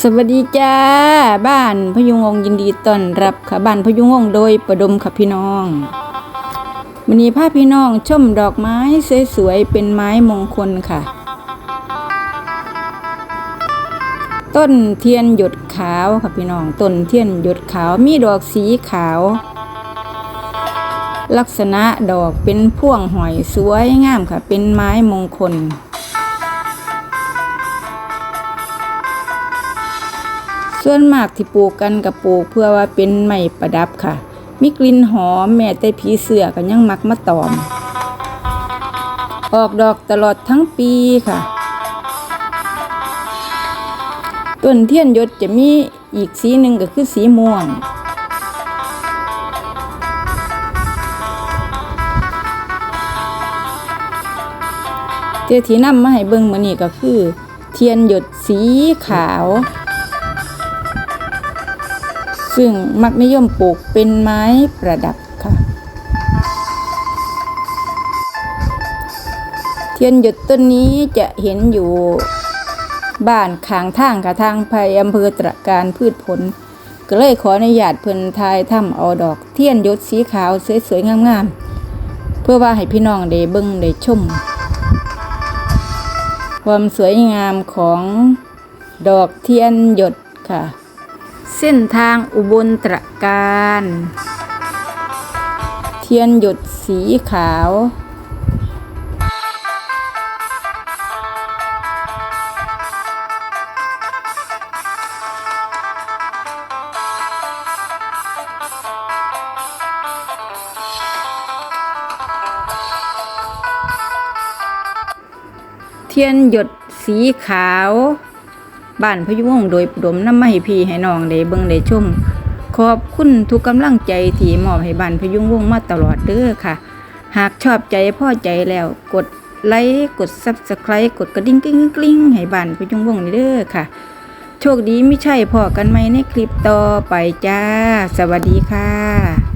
สวัสดีจ้า บ้านพยุงวงยินดีต้อนรับค่ะบ้านพยุงวงโดยประดมค่ะพี่น้องวันนี้พาพี่น้องชมดอกไม้สวยๆเป็นไม้มงคลค่ะ ต้นเทียนหยดขาวค่ะพี่น้องต้นเทียนหยดขาวมีดอกสีขาว ลักษณะดอกเป็นพ่วงหอยสวยงามค่ะ เป็นไม้มงคล ส่วนมากที่ปลูกกันกับปลูกเพื่อว่าเป็นไม้ประดับค่ะ มีกลิ่นหอมแม้แต่ผีเสือก็ยังมักมาตอม ออกดอกตลอดทั้งปีค่ะต้นเทียนยศจะมีอีกสีหนึ่งก็คือสีม่วงเจ้าที่นำมาให้เบิ่งมือนี้ก็คือ เทียนหยดสีขาว ซึ่งมักนิยมปลูกเป็นไม้ประดับค่ะ เทียนหยดต้นนี้จะเห็นอยู่บ้านขางทางค่ะทางไปอำเภอตระการพืชผล ก็เลยขออนุญาตเพิ่นทายถ้ำเอาดอก เทียนหยดสีขาวสวยๆงามๆ เพื่อว่าให้พี่น้องได้เบิ่งได้ชม ความสวยงามของดอกเทียนหยดค่ะ เส้นทางอุบลตระการ เทียนหยดสีขาว เทียนหยดสีขาว บ้านพยุงวงโดยดมน้ำมาให้พี่ให้น้องได้เบิ่งได้ชม ขอบคุณทุกกำลังใจที่มอบให้บ้านพยุงวงมาตลอดเด้อค่ะ หากชอบใจพ่อใจแล้วกดไลค์กด Subscribe กดกระดิ่งกริ๊งกริ๊งให้บ้านพยุงวงศ์นี่เด้อค่ะ โชคดีไม่ใช่พอกันไหมในคลิปต่อไปจ้า สวัสดีค่ะ